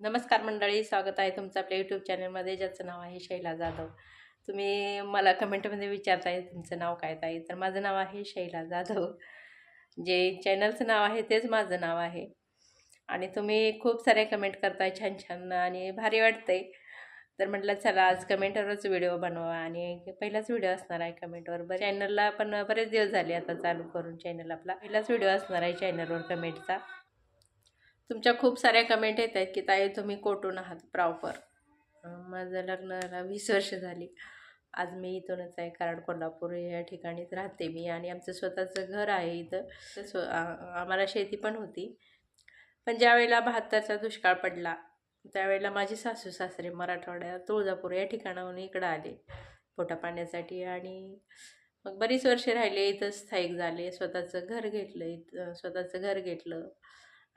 नमस्कार मंडळी स्वागत आहे तुमचं आपल्या यूट्यूब चॅनलमध्ये ज्याचं नाव आहे शैला जाधव. तुम्ही मला कमेंटमध्ये विचारताय तुमचं नाव काय ताई? तर माझं नाव आहे शैला जाधव. जे चॅनलचं नाव आहे तेच माझं नाव आहे. आणि तुम्ही खूप सारे कमेंट करताय छान छान आणि भारी वाटतंय. तर म्हटलं चला आज कमेंटवरच व्हिडिओ बनवा. आणि पहिलाच व्हिडिओ असणार आहे कमेंटवर बरं चॅनलला पण बरेच दिवस झाले आता चालू करून चॅनल आपला. पहिलाच व्हिडिओ असणार आहे चॅनलवर कमेंटचा तुमच्या खूप साऱ्या कमेंट येत आहेत की ताई तुम्ही कोटून आहात? प्रॉपर माझं लग्नाला वीस वर्ष झाली. आज मी इथूनच आहे कराड कोल्हापूर या ठिकाणीच राहते मी आणि आमचं स्वतःचं घर आहे इथं. स्व आम्हाला शेती पण होती. पण ज्यावेळेला बहात्तरचा दुष्काळ पडला त्यावेळेला माझे सासू सासरे मराठवाड्यात तुळजापूर या ठिकाणाहून इकडं आले पोटा पाण्यासाठी आणि मग बरीच वर्षे राहिले इथं स्थायिक झाले स्वतःचं घर घेतलं इथं स्वतःचं घर घेतलं.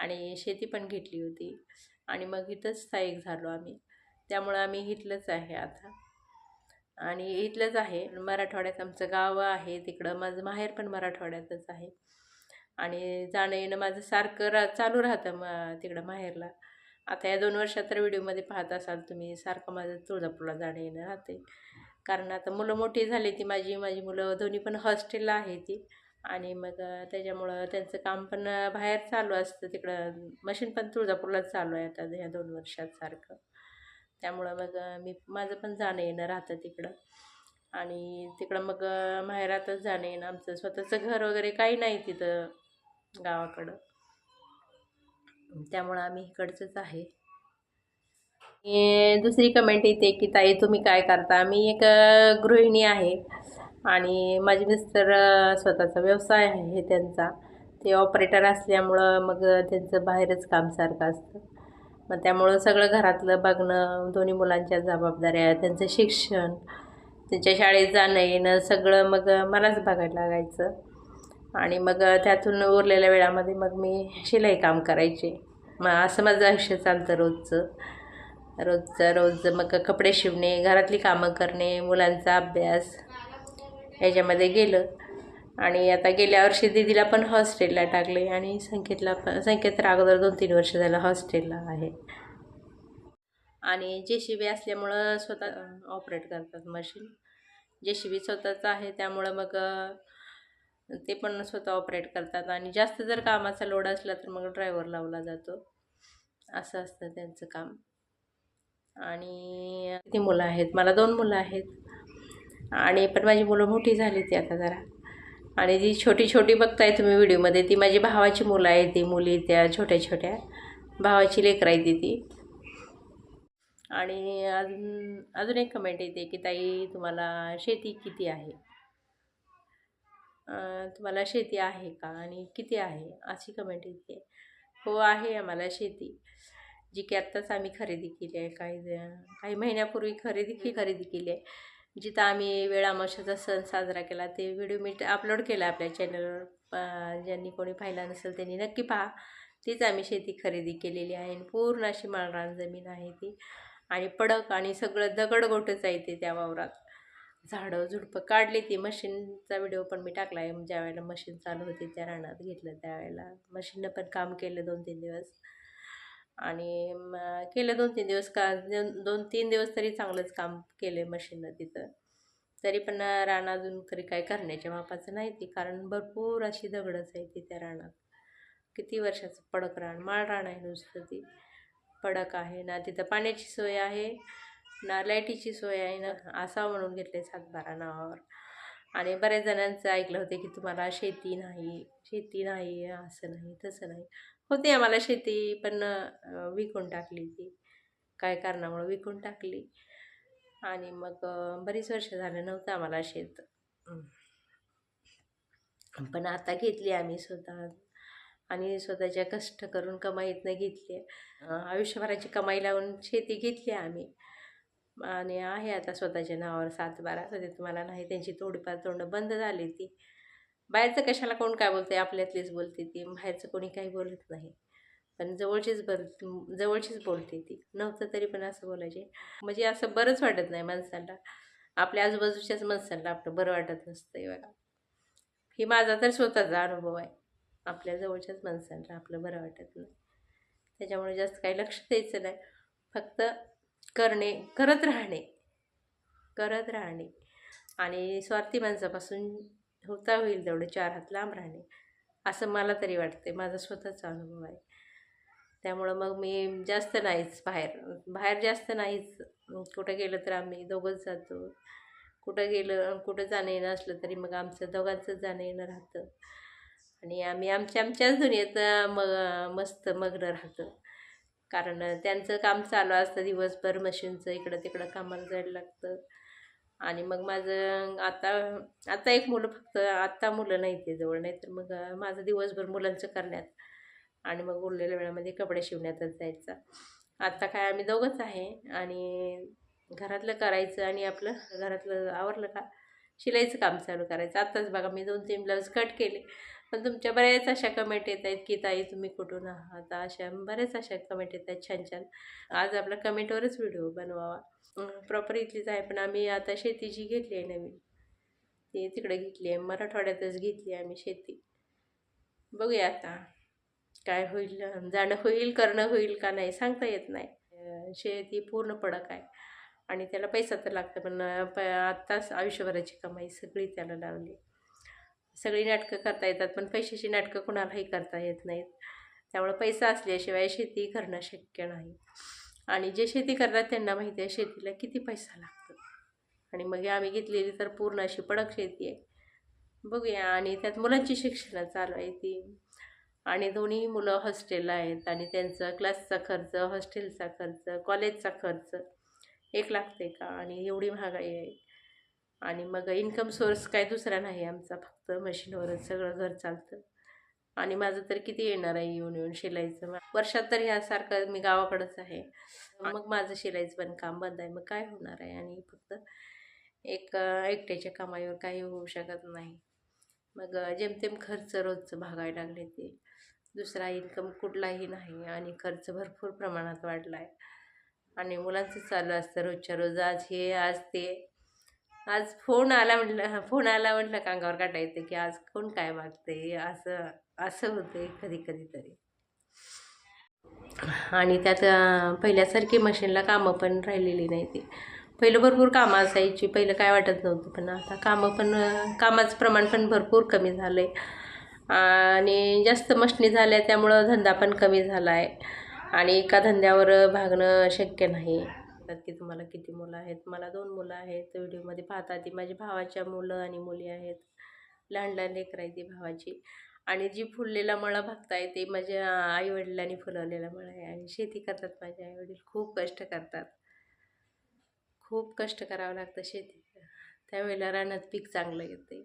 आणि शेती पण घेतली होती. आणि मग इथंच स्थायिक झालो आम्ही. त्यामुळं आम्ही इथलंच आहे आता. आणि इथलंच आहे. मराठवाड्यात आमचं गाव आहे. तिकडं माझं माहेर पण मराठवाड्यातच आहे. आणि जाणं येणं माझं सारखं रा चालू राहतं मग तिकडं माहेरला. आता या दोन वर्षात तर व्हिडिओमध्ये पाहत असाल तुम्ही सारखं माझं तुळजापूरला जाणं येणं राहते. कारण आता मुलं मोठी झाली ती माझी. माझी मुलं दोन्ही पण हॉस्टेलला आहे ती. आणि मग त्याच्यामुळं त्यांचं काम पण बाहेर चालू असतं तिकडं. मशीन पण तुळजापूरलाच चालू आहे आता ह्या दोन वर्षात सारखं. त्यामुळं मग मी माझं पण जाणं येणं राहतं तिकडं. आणि तिकडं मग माहेरातच जाणं येणं आमचं स्वतःचं घर वगैरे काही नाही तिथं गावाकडं. त्यामुळं आम्ही इकडचंच आहे. दुसरी कमेंट येते की ताई तुम्ही काय करता? मी एक गृहिणी आहे. आणि माझे मिस्टर स्वतःचा व्यवसाय आहे त्यांचा. ते ऑपरेटर असल्यामुळं मग त्यांचं बाहेरच काम सारखं असतं. मग त्यामुळं सगळं घरातलं बघणं दोन्ही मुलांच्या जबाबदाऱ्या त्यांचं शिक्षण त्यांच्या शाळेत जाणं येणं सगळं मग मलाच बघायला लागायचं. आणि मग त्यातून उरलेल्या वेळामध्ये मग मी शिलाई काम करायचे. मग असं माझं आयुष्य चालतं रोजचं. रोजचं रोज मग कपडे शिवणे घरातली कामं करणे मुलांचा अभ्यास ह्याच्यामध्ये गेलं. आणि आता गेल्या वर्षी दिदीला पण हॉस्टेलला टाकले आणि संकेतला पण संकेत तर अगोदर दोन तीन वर्ष झालं हॉस्टेलला आहे. आणि जे सी बी असल्यामुळं स्वतः ऑपरेट करतात मशीन जे सी बी स्वतःचं आहे त्यामुळं मग ते पण स्वतः ऑपरेट करतात. आणि जास्त जर कामाचा लोड असला तर मग ड्रायव्हर लावला जातो. असं असतं त्यांचं काम. आणि किती मुलं आहेत? मला दोन मुलं आहेत. आणि पण माझी मुलं मोठी झाली ती आता जरा. आणि जी छोटी छोटी बघताय तुम्ही व्हिडिओमध्ये ती माझी भावाची मुलं आहे ती मुली त्या छोट्या छोट्या. भावाची लेकरं आहे ती. ती आणि अजून अजून एक कमेंट येते की ताई तुम्हाला शेती किती आहे? तुम्हाला शेती आहे का आणि किती आहे? अशी कमेंट येते. हो आहे आम्हाला शेती. जी की आत्ताच आम्ही खरेदी केली आहे. काही काही महिन्यापूर्वी खरेदी की खरेदी केली आहे. जिथं आम्ही वेळामाशाचा सण साजरा केला ते व्हिडिओ मी अपलोड केला आपल्या चॅनलवर ज्यांनी कोणी पाहिला नसेल त्यांनी नक्की पहा. तीच आम्ही शेती खरेदी केलेली आहे आणि पूर्ण अशी माळरान जमीन आहे ती. आणि पडक आणि सगळं दगड गोटच आहे ते त्या वावरात. झाडं झुडपं काढली ती. मशीनचा व्हिडिओ पण मी टाकला आहे. ज्या वेळेला मशीन चालू होती त्या रानात घेतलं त्यावेळेला. मशीननं पण काम केलं दोन तीन दिवस. आणि केलं दोन तीन दिवस का दोन तीन दिवस तरी चांगलंच काम केलं मशीननं तिथं. तरी पण रान अजून तरी काय करण्याच्या मापाचं नाही ती कारण भरपूर अशी दगडच आहे ती त्या रानात. किती वर्षाचं पडक रान माळ रान आहे नुसतं ती. पडक आहे ना तिथं पाण्याची सोय आहे ना लाईटीची सोय आहे ना असा म्हणून घेतले सातबारा नावावर. आणि बऱ्याच जणांचं ऐकलं होते की तुम्हाला शेती नाही शेती नाही असं नाही तसं नाही. होती आम्हाला शेती पण विकून टाकली ती. काय कारणामुळं विकून टाकली. आणि मग बरीच वर्ष झालं नव्हतं आम्हाला शेत. पण आता घेतली आम्ही स्वतः. आणि स्वतःच्या कष्ट करून कमाईतनं घेतली. आयुष्यभराची कमाई लावून शेती घेतली आम्ही. आणि आहे आता स्वतःच्या नावावर सात बारा सध्या तुम्हाला नाही त्यांची थोडीफार तोंड बंद झाली ती. बाहेरचं कशाला कोण काय बोलते आपल्यातलीच बोलते ती. बाहेरचं कोणी काही बोलत नाही. पण जवळचीच बर जवळचीच बोलते ती. नव्हतं तरी पण असं बोलायचे. म्हणजे असं बरंच वाटत नाही माणसाला. आपल्या आजूबाजूच्याच माणसाला आपलं बरं वाटत नसतं बघा. ही माझा तर स्वतःचा अनुभव आहे. आपल्या जवळच्याच माणसांना आपलं बरं वाटत नाही. त्याच्यामुळे जास्त काही लक्ष द्यायचं नाही. फक्त करणे करत राहणे. करत राहणे. आणि स्वार्थी माणसापासून होता होईल तेवढे चार हात लांब राहणे. असं मला तरी वाटते माझा स्वतःचा अनुभव आहे. त्यामुळं मग मी जास्त नाहीच बाहेर. बाहेर जास्त नाहीच. कुठं गेलं तर आम्ही दोघंच जातो. कुठं गेलं कुठं जाणं येणं असलं तरी मग आमचं दोघांचं जाणं येणं राहतं. आणि आम्ही आमच्या आमच्याच दुनियेत मग मस्त मग्न राहतो. कारण त्यांचं काम चालू असतं दिवसभर. मशीनचं इकडं तिकडं कामाला जायला लागतं. आणि मग माझं आता आता एक मुलं फक्त आत्ता मुलं नाही ते जवळ नाही तर मग माझं दिवसभर मुलांचं करण्यात आणि मग उरलेल्या वेळामध्ये कपडे शिवण्यातच जायचा. आत्ता काय आम्ही दोघंच आहे आणि घरातलं करायचं आणि आपलं घरातलं आवरलं का शिलाईचं काम चालू करायचं. आत्ताच बघा मी दोन तीन ब्लाऊज कट केले. पण तुमच्या बऱ्याच अशा कमेंट येत आहेत की ताई तुम्ही कुठून आहात? अशा बऱ्याच अशा कमेंट येत आहेत छान छान. आज आपला कमेंटवरच व्हिडिओ बनवावा. प्रॉपर इथलीच आहे पण आम्ही आता शेतीची घेतली आहे नवीन ती तिकडे घेतली आहे मराठवाड्यातच घेतली आहे आम्ही शेती. बघूया आता काय होईल जाणं होईल करणं होईल का नाही सांगता येत नाही. शेती पूर्ण पडक आहे आणि त्याला पैसा तर लागतो पण प आत्ताच आयुष्यभराची कमाई सगळी त्याला लावली. सगळी नाटकं करता येतात पण पैशाची नाटकं कुणालाही करता येत नाहीत. त्यामुळे पैसा असल्याशिवाय शेती करणं शक्य नाही. आणि जे शेती करतात त्यांना माहिती आहे शेतीला किती पैसा लागतो. आणि मग आम्ही घेतलेली तर पूर्ण अशी पडक शेती आहे. बघूया आणि त्यात मुलांची शिक्षणं चालू आहे ती. आणि दोन्ही मुलं हॉस्टेलला आहेत आणि त्यांचा क्लासचा खर्च हॉस्टेलचा खर्च कॉलेजचा खर्च एक लागते का? आणि एवढी महागाई आहे. आणि मग इन्कम सोर्स काय दुसरा नाही आमचा फक्त मशीनवरच सगळं घर चालतं. आणि माझं तर किती येणार आहे येऊन येऊन शिलाईचं? वर्षात तर ह्यासारखं मी गावाकडंच आहे. मग माझं शिलाईचं पण काम बंद आहे. मग काय होणार आहे? आणि फक्त एक एकट्याच्या कामाईवर काही होऊ शकत नाही. मग जेमतेम खर्च रोजचं भागायला लागले ते. दुसरा इन्कम कुठलाही नाही आणि खर्च भरपूर प्रमाणात वाढला आहे आणि मुलांचं चालू असतं रोजच्या रोज. आज हे आज ते. आज फोन आला म्हटलं फोन आला म्हटलं का अंगावर काटायचं की आज कोण काय मागते असं. असं होते कधी कधी तरी. आणि त्यात पहिल्यासारखी मशीनला कामं पण राहिलेली नाही ती. पहिलं भरपूर कामं असायची पहिलं काय वाटत नव्हतं पण आता कामं पण कामाचं प्रमाण पण भरपूर कमी झालं आहे आणि जास्त मशनी झाल्या त्यामुळं धंदा पण कमी झाला आहे आणि एका धंद्यावर भागणं शक्य नाही. की तुम्हाला किती मुलं आहेत? मला दोन मुलं आहेत. व्हिडिओमध्ये पाहता ती माझ्या भावाच्या मुलं आणि मुली आहेत. लहान लहान लेकर आहे ती भावाची. आणि जी फुललेला मळा बघताय ते माझ्या आईवडिलांनी फुलवलेला मळा आहे आणि शेती करतात माझे आईवडील. खूप कष्ट करतात. खूप कष्ट करावं लागतं शेती त्यावेळेला रानात पीक चांगलं येते.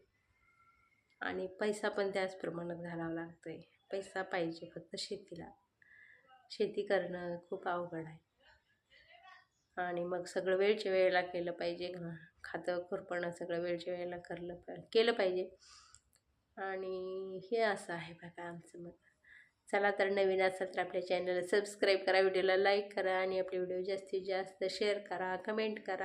आणि पैसा पण त्याच प्रमाणात घालावा लागतो आहे पैसा पाहिजे फक्त शेतीला. शेती करणं खूप अवघड आहे. आणि मग सगळं वेळच्या वेळेला केलं पाहिजे. खातं खुरपणं सगळं वेळच्या वेळेला करलं केलं पाहिजे. आणि हे असं आहे बघा आमचं मग. चला तर नवीन असाल तर आपल्या चॅनलला सबस्क्राईब करा व्हिडिओला लाईक करा आणि आपले व्हिडिओ जास्तीत जास्त शेअर करा कमेंट करा.